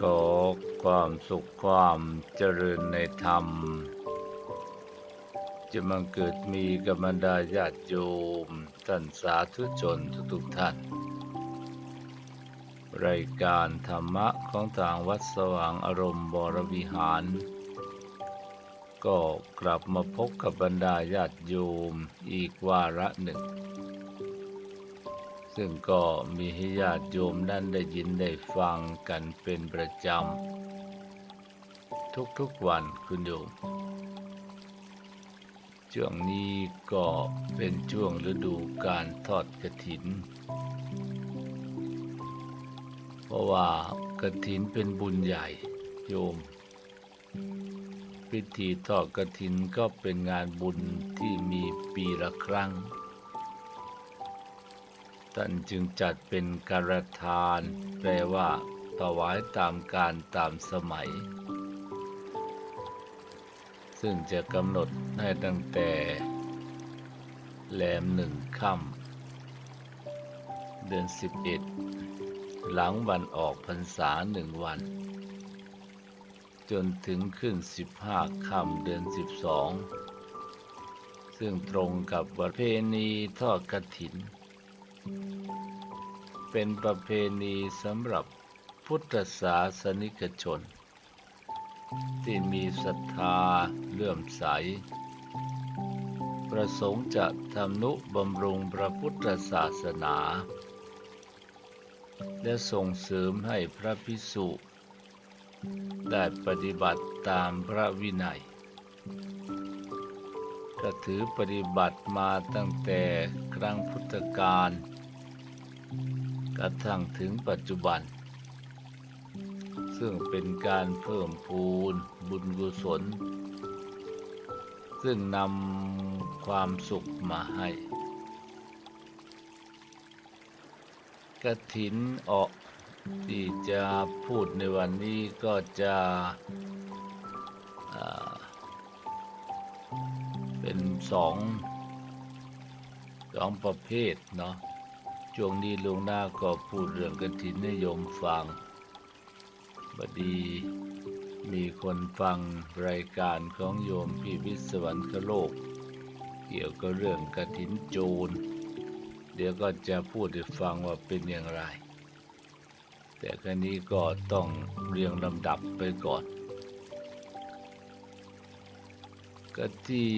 ขอความสุขความเจริญในธรรม จะมังเกิดมีกับบรรดาญาติโยมท่านสาธุชนทุกท่าน รายการธรรมะของทางวัดสว่างอารมณ์บรวิหาร ก็กลับมาพบกับบรรดาญาติโยมอีกวาระหนึ่ง ซึ่งก็มีให้ญาติโยมนั้นได้ยินได้ฟังกันเป็นประจำ ทุกๆวันคุณโยม ช่วงนี้ก็เป็นช่วงฤดูการทอดกระถิน เพราะว่ากระถินเป็นบุญใหญ่โยม พิธีทอดกระถินก็เป็นงานบุญที่มีปีละครั้ง ท่านจึงจัดเป็นการทาน แปลว่าถวายตามการตามสมัย ซึ่งจะกำหนดให้ตั้งแต่แรมหนึ่งค่ำเดือนสิบเอ็ดหลังวันออกพรรษาหนึ่งวัน จนถึงขึ้นสิบห้าค่ำเดือนสิบสองซึ่งตรงกับประเพณีทอดกฐิน เป็นประเพณีสำหรับพุทธศาสนิกชน ที่มีศรัทธาเลื่อมใส ประสงค์จะทำนุบำรุงพระพุทธศาสนา และส่งเสริมให้พระพิสุได้ปฏิบัติตามพระวินัยก็ถือปฏิบัติมาตั้งแต่ครั้งพุทธกาล กระทั่งถึงปัจจุบัน ซึ่งเป็นการเพิ่มพูนบุญกุศล ซึ่งนำความสุขมาให้กระถินออกที่จะพูดในวันนี้ก็จะเป็นสองสองประเภทเนาะ ช่วงนี้ลวงหน้าก็พูดเรื่องกฐินให้โยมฟังบดีมีคนฟังรายการของโยมพี่วิศวรรคโลก เกี่ยวกับเรื่องกฐินโจร เดี๋ยวก็จะพูดให้ฟังว่าเป็นอย่างไร แต่ครั้นี้ก็ต้องเรียงลำดับไปก่อน ก็ที่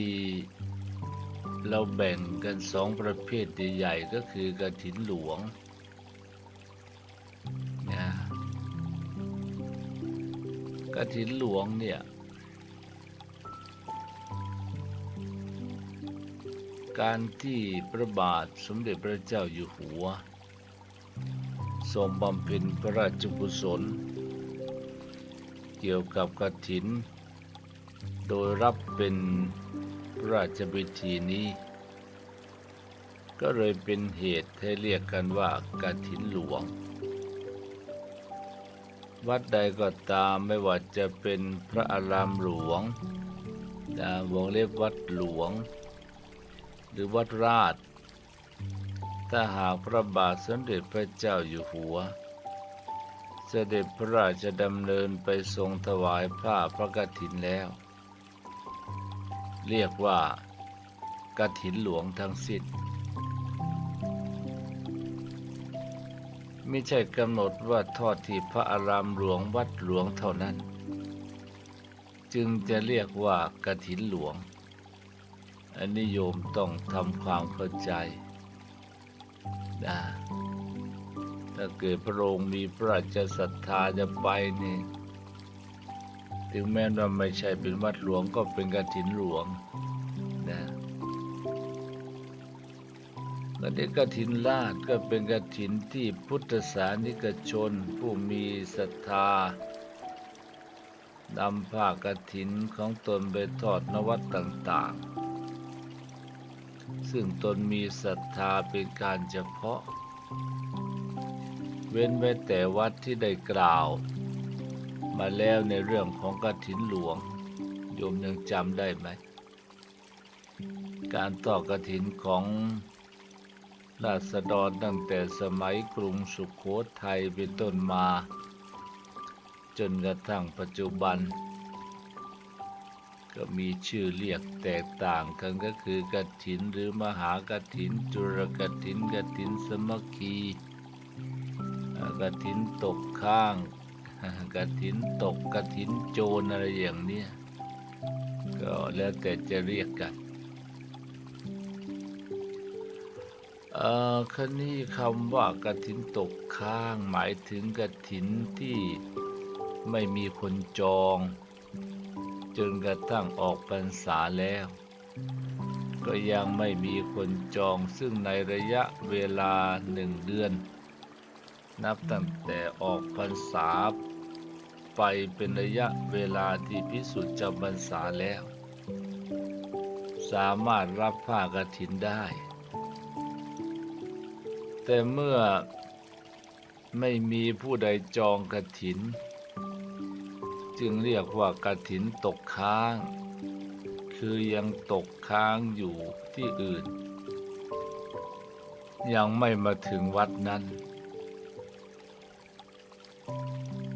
เราแบ่งกันสองประเภทใหญ่ๆก็คือกระถินหลวงนะกระถินหลวงเนี่ยการที่พระบาทสมเด็จพระเจ้าอยู่หัวทรงบำเพ็ญพระราชกุศล เกี่ยวกับกฐิน โดยรับเป็น ระราชพิธีนี้ ก็เลยเป็นเหตุให้เรียกกันว่ากฐินหลวง วัดใดก็ตามไม่ว่าจะเป็นพระอารามหลวงนะวงเล็บวัดหลวง หรือวัดราช ถ้าหากพระบาทสมเด็จพระเจ้าอยู่หัว เสด็จพระราชดำเนินไปทรงถวายผ้าพระกฐินแล้ว เรียกว่ากฐินหลวงทั้งสิ้นไม่ใช่กำหนดว่าทอดที่พระอารามหลวงวัดหลวงเท่านั้น จึงจะเรียกว่ากฐินหลวง อันนิยมต้องทำความเข้าใจนะถ้าเกิดพระองค์มีพระราชศรัทธาจะไปนี่ ถึงแม้ว่าไม่ใช่เป็นวัดหลวงก็เป็นกฐินหลวงนะกฐินกฐินลาดก็เป็นกฐินที่พุทธศาสนิกชน ผู้มีศรัทธานำผ้ากฐินของตนไปทอดนวัดต่างๆ ซึ่งตนมีศรัทธาเป็นการเฉพาะ เว้นไว้แต่วัดที่ได้กล่าว มาแล้วในเรื่องของกฐินหลวง โยมยังจำได้ไหม การต่อกฐินของราษฎรตั้งแต่สมัยกรุงสุขโขทัยเป็นต้นมา จนกระทั่งปัจจุบัน ก็มีชื่อเรียกแตกต่างกันก็คือกฐินหรือมหากฐิน จุรกฐินกฐินสามัคคีอ่ากฐินตกข้าง กฐินตกกฐินโจรอะไรอย่างเนี้ยก็แล้วแต่จะเรียกกันเอ่อคนนี้คำว่ากฐินตกข้างหมายถึงกฐินที่ไม่มีคนจอง จนกระทั่งออกพรรษาแล้ว ก็ยังไม่มีคนจองซึ่งในระยะเวลาหนึ่งเดือน นับตั้งแต่ออกพรรษา ไปเป็นระยะเวลาที่พิสุทธิ์จำพรรษาแล้ว สามารถรับผ้ากฐินได้ แต่เมื่อไม่มีผู้ใดจองกฐิน จึงเรียกว่ากฐินตกค้าง คือยังตกค้างอยู่ที่อื่น ยังไม่มาถึงวัดนั้น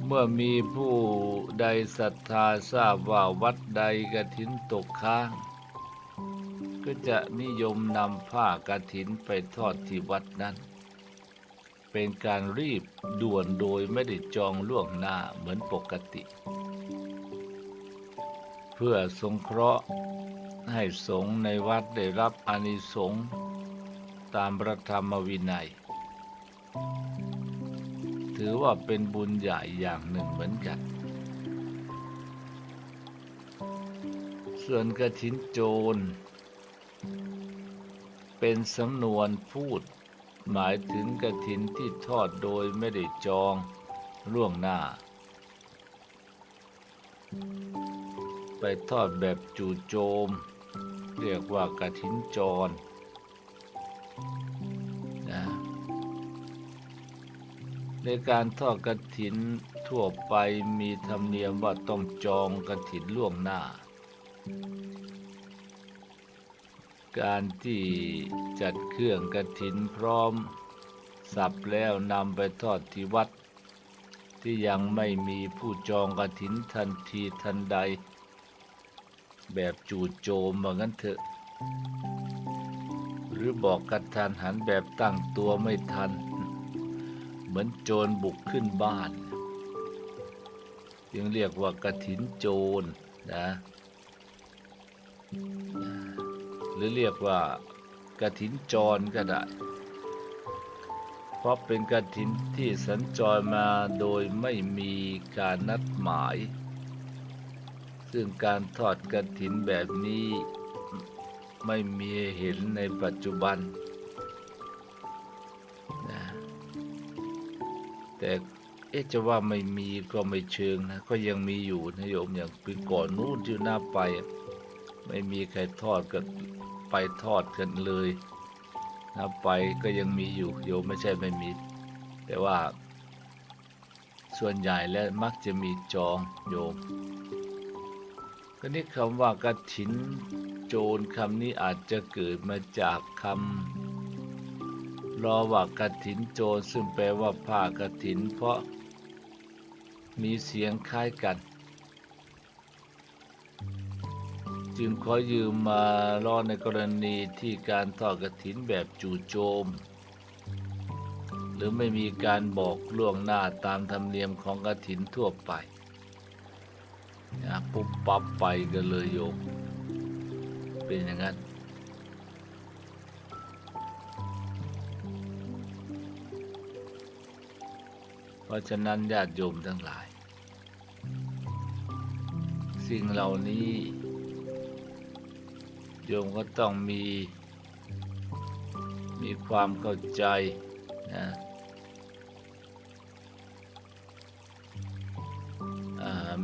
เมื่อมีผู้ใดศรัทธาทราบว่าวัดใดกฐินตกค้าง ก็จะนิยมนำผ้ากฐินไปทอดที่วัดนั้น เป็นการรีบด่วนโดยไม่ได้จองล่วงหน้าเหมือนปกติ เพื่อสงเคราะห์ให้สงฆ์ในวัดได้รับอานิสงส์ตามพระธรรมวินัย ถือว่าเป็นบุญใหญ่อย่างหนึ่งเหมือนกัน ส่วนกฐินโจร เป็นสำนวนพูด หมายถึงกฐินที่ทอดโดยไม่ได้จองล่วงหน้า ไปทอดแบบจู่โจม เรียกว่ากฐินจร ในการทอดกฐินทั่วไปมีธรรมเนียมว่าต้องจองกฐินล่วงหน้า การที่จัดเครื่องกฐินพร้อม สับแล้วนำไปทอดที่วัด ที่ยังไม่มีผู้จองกฐินทันทีทันใด แบบจู่โจมว่างั้นเถอะ หรือบอกกันทันหันแบบตั้งตัวไม่ทัน เหมือนโจรบุกขึ้นบ้าน จึงเรียกว่ากฐินโจรนะ หรือเรียกว่ากฐินจรก็ได้ เพราะเป็นกฐินที่สัญจรมาโดยไม่มีการนัดหมาย ซึ่งการทอดกฐินแบบนี้ไม่มีเห็นในปัจจุบันน แต่เอ๊ะจะว่าไม่มีก็ไม่เชิงนะ ก็ยังมีอยู่นะโยมอย่างปีก่อนนู้นที่หน้าไป ไม่มีใครทอดกันไปทอดกันเลยนะไปก็ยังมีอยู่โยมไม่ใช่ไม่มี แต่ว่า ส่วนใหญ่แล้วมักจะมีจองโยมก็นี่คำว่ากฐินโจรคำนี้อาจจะเกิดมาจากคำ รอว่ากฐินโจรซึ่งแปลว่าผ้ากฐิน เพราะมีเสียงคล้ายกัน จึงขอยืมมาล้อในกรณีที่การทอดกฐินแบบจู่โจม หรือไม่มีการบอกล่วงหน้าตามธรรมเนียมของกฐินทั่วไปนะปุ๊บปั๊บไปกันเลยโยมเป็นอย่างนั้น ราะฉะนั้นญาติโยมทั้งหลาย สิ่งเหล่านี้ โยมก็ต้องมี มีความเข้าใจนะ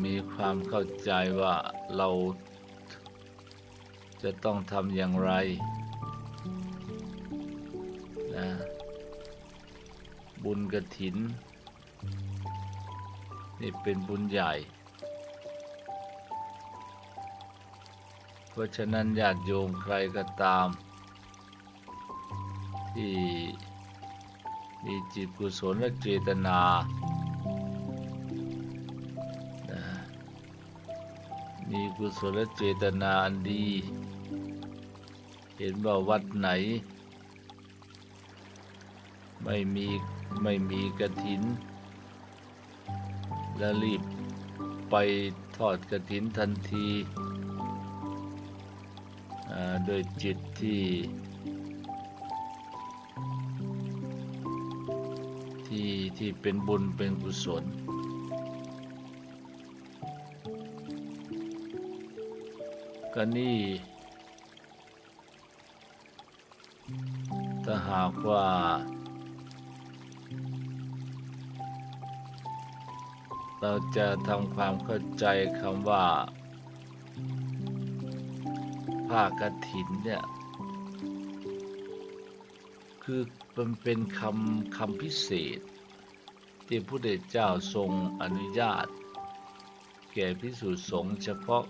มีความเข้าใจว่าเราจะต้องทำอย่างไรนะบุญกระถิน นี่เป็นบุญใหญ่ เพราะฉะนั้นญาติโยมใครก็ตาม ที่มีจิตกุศลและเจตนามีกุศลเจตนาอันดี เห็นว่าวัดไหน ไม่มีไม่มีกระถิน แล้วรีบไปทอดกระถินทันทีโดยจิตที่ ที่ที่เป็นบุญเป็นกุศล ก็นี่ ถ้าหากว่า เราจะทำความเข้าใจคำว่าผ้ากฐินเนี่ย คือมันเป็นคำคำพิเศษ ที่พระพุทธเจ้าทรงอนุญาต แก่พิสุสงฆ์เฉพาะ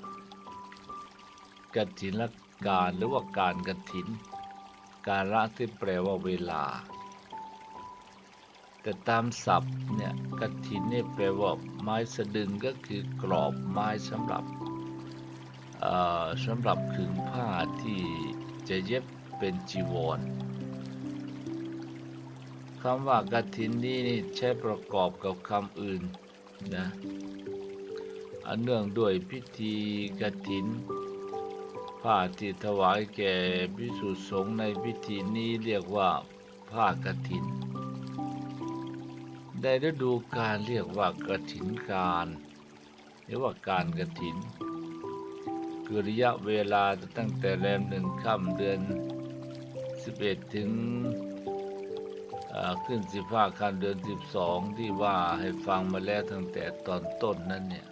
กฐินละการหรือว่าการกฐิน การละที่แปลว่าเวลา แต่ตามศัพท์เนี่ยกฐินนี่แปลว่า ไม้สะดึงก็คือกรอบไม้สำหรับสำหรับขึงผ้าที่จะเย็บเป็นจีวรคำว่ากฐินนี้นี่ใช้ประกอบกับคำอื่นนะอันเนื่องด้วยพิธีกฐินผ้าที่ถวายแก่พิสุสงในพิธีนี้เรียกว่าผ้ากฐิน ในฤดูกาลเรียกว่ากฐินการหรือว่าการกฐิน คือระยะเวลาตั้งแต่แรมหนึ่งค่ำเดือน 11 ถึงขึ้น 15ค่ำเดือน 12 ที่ว่าให้ฟังมาแล้วตั้งแต่ตอนต้นนั้นเนี่ย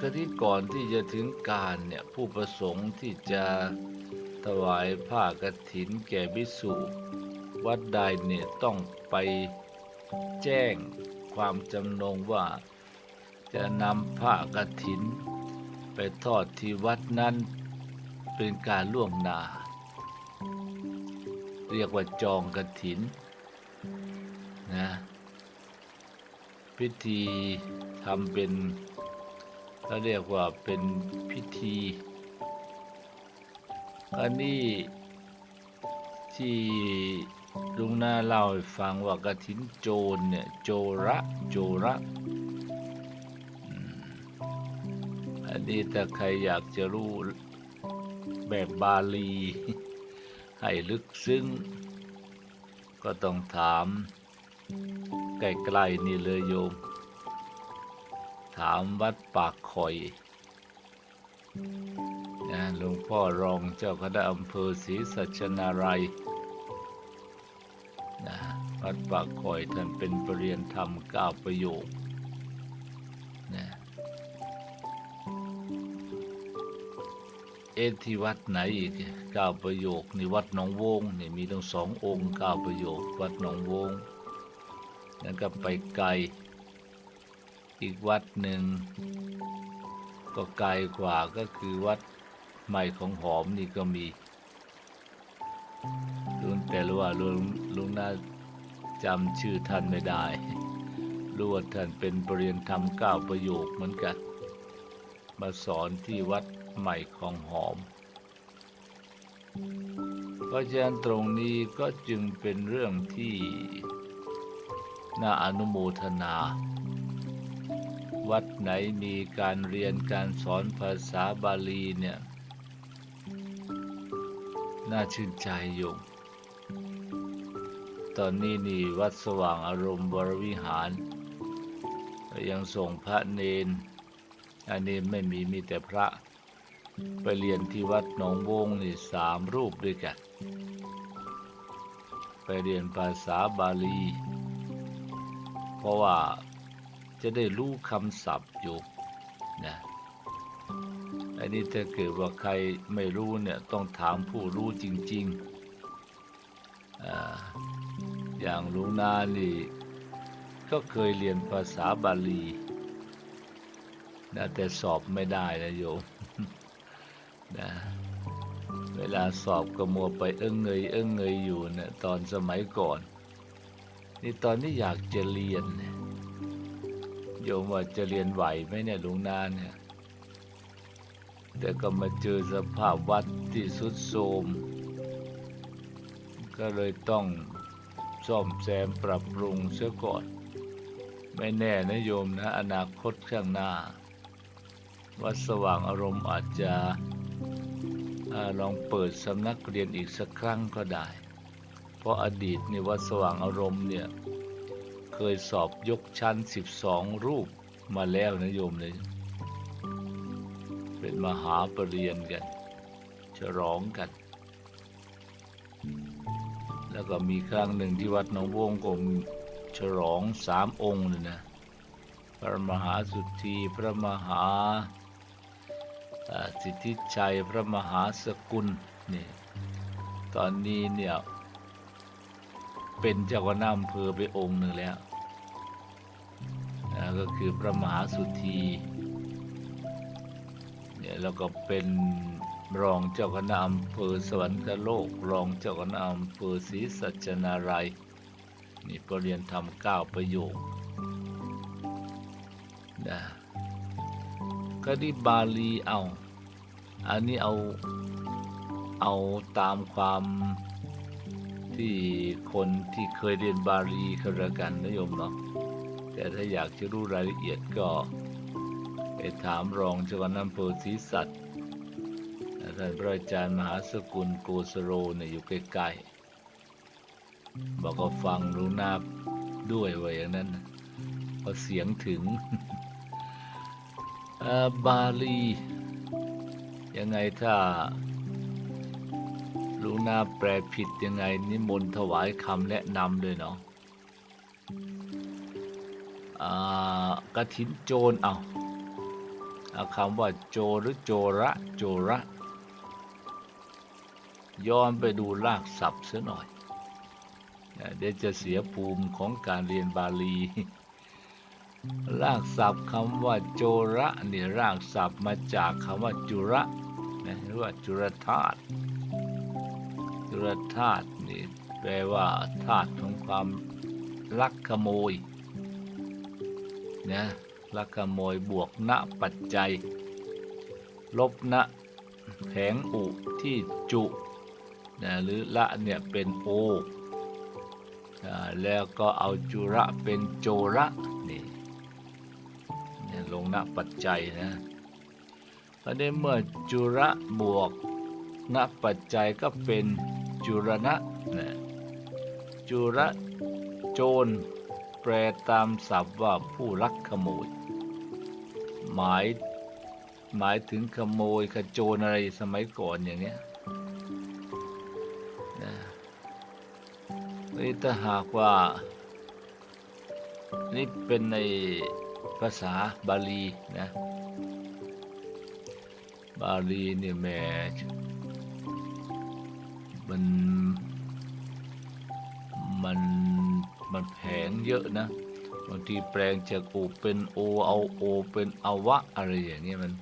ก็ที่ก่อนที่จะถึงการเนี่ยผู้ประสงค์ที่จะถวายผ้ากฐินแก่ภิกษุ วัดใดเนี่ยต้องไปแจ้งความจำนงว่า จะนำผ้ากฐิน ไปทอดที่วัดนั้นเป็นการล่วงหน้าเรียกว่าจองกฐินนะพิธีทำเป็นเขาเรียกว่าเป็นพิธีอันนี้ที่ ลุงนาเล่าให้ฟังว่ากระถินโจรเนี่ยโจระโจระอันนี้ถ้าใครอยากจะรู้แบบบาลี ให้ลึกซึ้ง ก็ต้องถามใกล้ๆนี่เลยโยม ถามวัดปากคอยนะหลวงพ่อรองเจ้าคณะอำเภอศรีสัชนาลัย นะวัดปากคอยท่านเป็นปรริยนธรรมเก้าประโยคนะเอที่วัดไหนอีกเก้าประโยคในวัดหนองวงนี่มีทั้งสององค์เก้าประโยค วัดหนองวงแล้วก็ไปไกล อีกวัดหนึ่งก็ไกลกว่าก็คือวัดใหม่ของหอมนี่ก็มี ลุงแต่รู้ว่าลุงลุงน่าจำชื่อท่านไม่ได้รู้ว่าท่านเป็นปรริยนธรรมเก้าประโยคเหมือนกัน มาสอนที่วัดใหม่ของหอม เพราะฉะนั้นตรงนี้ก็จึงเป็นเรื่องที่น่าอนุโมทนา วัดไหนมีการเรียนการสอนภาษาบาลีเนี่ย น่าชื่นใจโยมตอนนี้นี่วัดสว่างอารมณ์วรวิหาร ยังส่งพระเนน อันนี้ไม่มีมีแต่พระ ไปเรียนที่วัดหนองวงนี่สามรูปด้วยกัน ไปเรียนภาษาบาลี เพราะว่าจะได้รู้คำศัพท์อยู่นะ อันนี้ถ้าเกิดว่าใครไม่รู้เนี่ยต้องถามผู้รู้จริงๆออย่างหลุงนานี่ก็เคยเรียนภาษาบาลีนะแต่สอบไม่ได้นะโยมนะเวลาสอบก็มัวไปเอิ้งเงยเอิ้งเงยอยู่เนี่ยตอนสมัยก่อน นี่ตอนนี้อยากจะเรียน โยมว่าจะเรียนไหวไหมเนี่ยหลวงนาเนี่ย แต่ก็มาเจอสภาพวัดที่สุดโทรมก็เลยต้องซ่อมแซมปรับปรุงเสียก่อน ไม่แน่นะโยมนะ อนาคตข้างหน้า วัดสว่างอารมณ์อาจจะลองเปิดสำนักเรียนอีกสักครั้งก็ได้ เพราะอดีตในวัดสว่างอารมณ์เนี่ยเคยสอบยกชั้น 12 รูปมาแล้วนะโยมเลย เป็นมหาปรริญญากัน ฉลองกัน แล้วก็มีครั้งหนึ่งที่วัดหนองวงก็ฉลองสามองค์เลยนะ พระมหาสุธี พระมหาสิทธิชัย พระมหาสกุลนี่ตอนนี้เนี่ย เป็นเจ้าคณะอำเภอไปองค์หนึ่งแล้ว ก็คือพระมหาสุธี เนี่ยแล้วก็เป็นรองเจ้าคณะอำเภอสวรรคโลก รองเจ้าคณะอำเภอศรีสัจนารัยนี่ปรเรียนทำเก้าประโยคนะก็ที่บาลีเอา อันนี้เอาเอาตามความที่คนที่เคยเรียนบาลีเขาเรียกกันนะโยมเนาะแต่ถ้าอยากจะรู้รายละเอียดก็ ไปถามรองเจ้าคณะอำเภอศรีสัตว์ท่านพระอาจารย์มหาสกุลโกสโรเนี่ยอยู่ใกล้ๆบอกก็ฟังรู้นาบด้วยว่าอย่างนั้นเพราะเสียงถึงบาลี ยังไงถ้ารู้นาแปลผิดยังไง นิมนต์ถวายคำแนะนำด้วยเนาะอากระถินโจรเอาเอา คำว่าโจหรือโจระโจระย้อนไปดูรากศัพท์เสียหน่อย เดี๋ยวจะเสียภูมิของการเรียนบาลี รากศัพท์คำว่าโจระเนี่ยรากศัพท์มาจากคำว่าจุระนะหรือว่าจุรธาตุจุรธาตุนี่แปลว่าธาตุของความลักขโมยนะ ลักขโมยบวกณปัจจัย ลบณแผงอุที่จุนะหรือละเนี่ยเป็นโออ่าแล้วก็เอาจุระเป็นโจระนี่เนี่ยลงณปัจจัยนะเพราะนี้เมื่อจุระบวกณปัจจัยก็เป็นจุรณะนะจุระโจร ปลตามศัพท์ว่าผู้ลักขโมย หมายหมายถึงขโมยขโจรอะไรสมัยก่อนอย่างเนี้ยนะนี่ถ้าหากว่า นี่เป็นในภาษาบาลีนะ บาลีนี่แม่มันมัน มันแผงเยอะนะบางทีแปลงจากโอเป็นโอเอาโอเป็นอวะอะไรอย่างเงี้ยมัน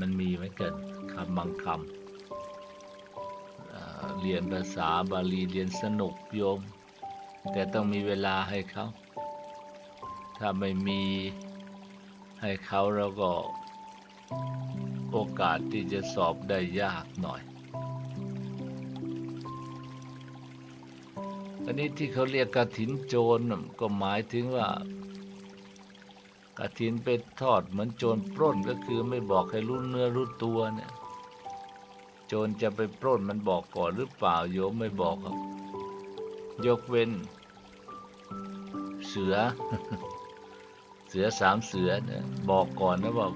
มันมีเหมือนกันคำบางคำเเรียนภาษาบาลีเรียนสนุกโยม แต่ต้องมีเวลาให้เขา ถ้าไม่มีให้เขาแล้วก็โอกาสที่จะสอบได้ยากหน่อย อันนี้ที่เขาเรียกกระถินโจรก็หมายถึงว่ากระถินไปทอดเหมือนโจรปล้นก็คือไม่บอกให้รู้เนื้อรู้ตัวเนี่ย โจรจะไปปล้นมันบอกก่อนหรือเปล่าโยมไม่บอกครับ ยกเว้น เสือ เสือสามเสือเนี่ยบอกก่อนนะว่า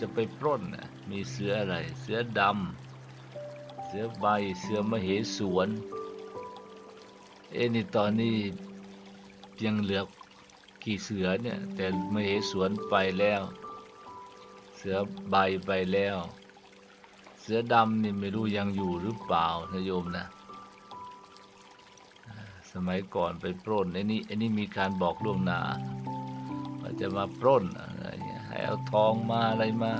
จะไปปล้นนะมีเสืออะไร เสือดำเสือใบเสือมเหสวน เอ็นี่ตอนนี้ยังเหลือกี่เสือเนี่ย แต่ไม่เห็นสวนไปแล้ว เสือใบไปแล้ว เสือดำนี่ไม่รู้ยังอยู่หรือเปล่านะโยมนะ สมัยก่อนไปปล้นไอ้นี่ไอ้นี่มีการบอกล่วงหน้าว่าจะมาปล้นอะไรให้เอาทองมาอะไรมา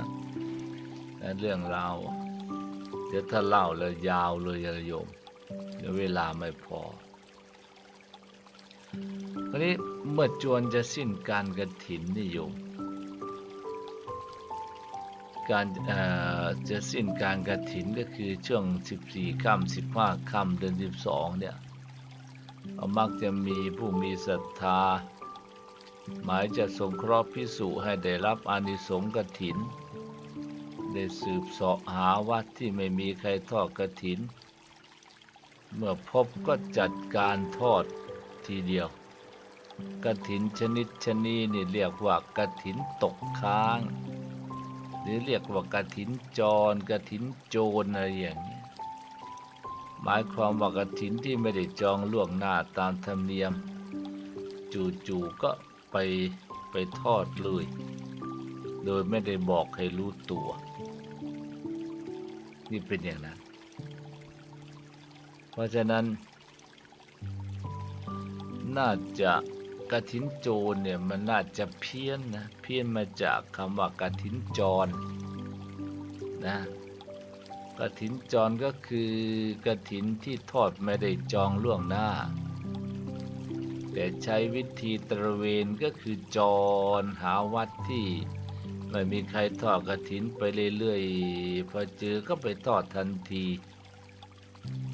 เรื่องราวเดี๋ยวถ้าเล่าแล้วยาวเลยอะโยมเดี๋ยวเวลาไม่พอ วันนี้เมื่อจวนจะสิ้นการกระถินนิยม การเอ่อจะสิ้นการกระถินก็คือช่วง 14ค่ำ15ค่ำเดือน 12 เนี่ยมักจะมีผู้มีศรัทธา หมายจะสงเคราะห์พิสุให้ได้รับอานิสงส์กฐิน ได้สืบเสาะหาวัดที่ไม่มีใครทอดกฐิน เมื่อพบก็จัดการทอด ทีเดียวกฐินชนิดชนีนี่เรียกว่ากฐินตกค้าง หรือเรียกว่ากฐินจรกฐินโจรอะไรอย่างนี้หมายความว่ากฐินที่ไม่ได้จองล่วงหน้าตามธรรมเนียม จู่ๆก็ไปไปทอดเลย โดยไม่ได้บอกให้รู้ตัว นี่เป็นอย่างนั้น เพราะฉะนั้น น่าจะกระถินโจรเนี่ยมันน่าจะเพี้ยนนะเพี้ยนมาจากคำว่ากระถินจรนะกระถินจรก็คือกระถินที่ทอดไม่ได้จองล่วงหน้า แต่ใช้วิธีตระเวนก็คือจรหาวัดที่ไม่มีใครทอดกระถินไปเรื่อยๆพอเจอก็ไปทอดทันที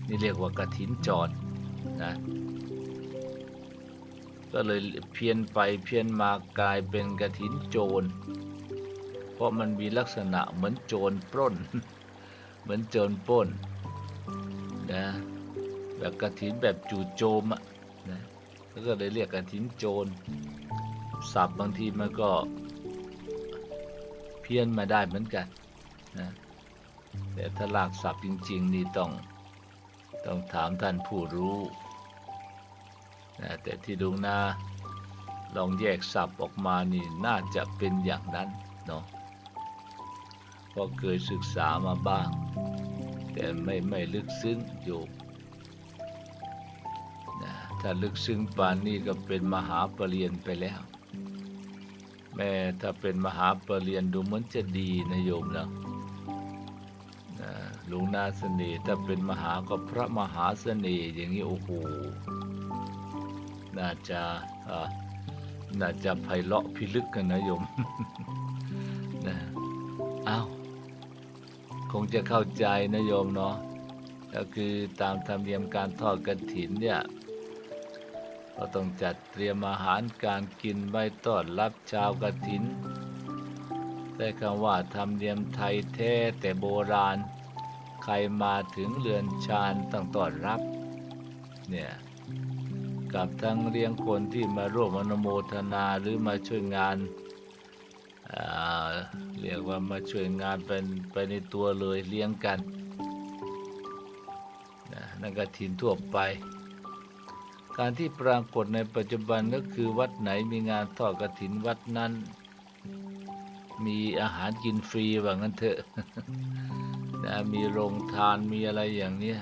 นี่เรียกว่ากระถินจรนะ ก็เลยเพี้ยนไปเพี้ยนมากลายเป็นกระถินโจร เพราะมันมีลักษณะเหมือนโจรปล้น เหมือนโจรปล้นนะแบบกระถินแบบจู่โจมอะนะแล้วก็เลยเรียกกระถินโจรศัพท์บางทีมันก็เพี้ยนมาได้เหมือนกันนะแต่ถ้าลากศัพท์จริง ๆ นี่ต้องต้องถามท่านผู้รู้ นะแต่ที่ดวงนาลองแยกศัพท์ออกมานี่น่าจะเป็นอย่างนั้นเนาะเพราะเคยศึกษามาบ้าง แต่ไม่ไม่ลึกซึ้งอยู่นะถ้าลึกซึ้งปานนี้ก็เป็นมหาปรริญญาไปแล้ว แม่ถ้าเป็นมหาปรริญญาดูเหมือนจะดีนะโยมนะนะหลวงนาเสน่ห์ถ้าเป็นมหาก็พระมหาเสน่ห์อย่างนี้โอ้โห น่าจะอาน่าจะไพเราะพิลึกกันนะโยมนะอ้าวคงจะเข้าใจนะโยมเนาะก็คือตามธรรมเนียมการทอดกฐินเนี่ยเราต้องจัดเตรียมอาหารการกินไว้ต้อนรับชาวกฐินแต่คำว่าธรรมเนียมไทยแท้แต่โบราณ ใครมาถึงเรือนชานต้องต้อนรับ เนี่ย กับทั้งเลี้ยงคนที่มาร่วมอนุโมทนาหรือมาช่วยงานเรียกว่ามาช่วยงานเป็นไปในตัวเลยเลี้ยงกันนะนั่นก็ถิ่นทั่วไป การที่ปรากฏในปัจจุบันก็คือวัดไหนมีงานทอดกฐินวัดนั้น มีอาหารกินฟรีว่างั้นเถอะนะมีโรงทานมีอะไรอย่างเนี้ย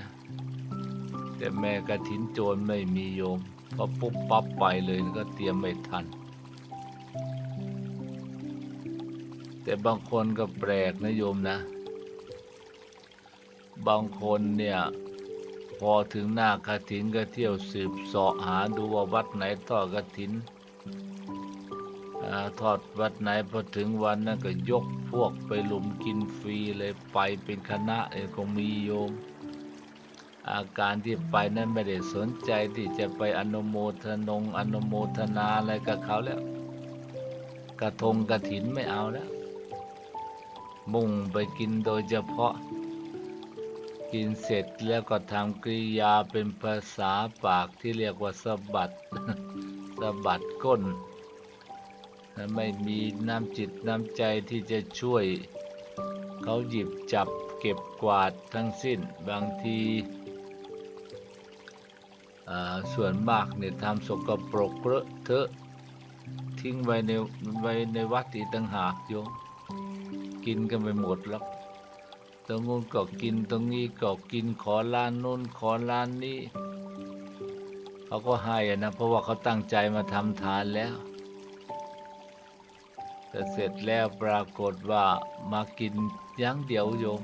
แต่แม่กระถินโจรไม่มีโยม พอปุ๊บปั๊บไปเลยก็เตรียมไม่ทัน แต่บางคนก็แปลกนะโยมนะ บางคนเนี่ยพอถึงหน้ากระถินก็เที่ยวสืบเสาะหาดูว่าวัดไหนทอดกระถินอทอดวัดไหนพอถึงวันนั้นก็ยกพวกไปลุมกินฟรีเลยไปเป็นคณะเองก็มีโยม อาการที่ไปนั้นไม่ได้สนใจที่จะไปอนุโมทนงอนุโมทนาอะไรกับเขาแล้ว กระทงกระถินไม่เอาแล้ว มุ่งไปกินโดยเฉพาะ กินเสร็จแล้วก็ทำกริยาเป็นภาษาปากที่เรียกว่าสะบัดสะบัดก้นไม่มีน้ำจิตน้ำใจที่จะช่วย เขาหยิบจับเก็บกวาดทั้งสิ้นบางที ส่วนมากเนี่ยทำสกปรกเลอะเทอะทิ้งไว้ในไว้ในวัดอีกต่างหากโยมกินกันไปหมดแล้วตรงนู้นก็กินตรงนี้ก็กินขอร้านนู้นขอร้านนี้เขาก็ให้อะนะเพราะว่าเขาตั้งใจมาทำทานแล้ว แต่เสร็จแล้วปรากฏว่ามากินยั้งเดียวโยม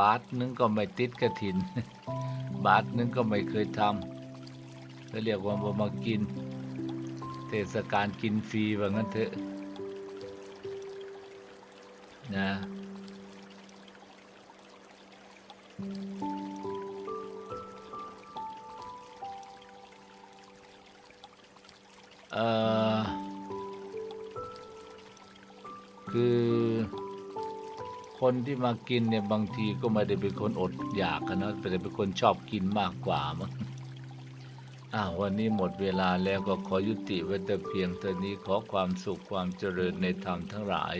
บาทนึงก็ไม่ติดกระถิน บาทนึงก็ไม่เคยทำ จะเรียกว่าบมากิน เทศกาลกินฟรีแบบนั้นเถอะนะเออคือคนที่มากินเนี่ยบางทีก็ไม่ได้เป็นคนอดอยากนะแต่เป็นคนชอบกินมากกว่ามั้ง อ้าววันนี้หมดเวลาแล้วก็ขอยุติไว้แต่เพียงเท่านี้ขอความสุขความเจริญในธรรมทั้งหลาย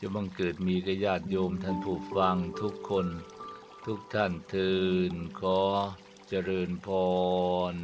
จะบังเกิดมีกระญาติโยมท่านผู้ฟังทุกคน ทุกท่านเทินขอเจริญพร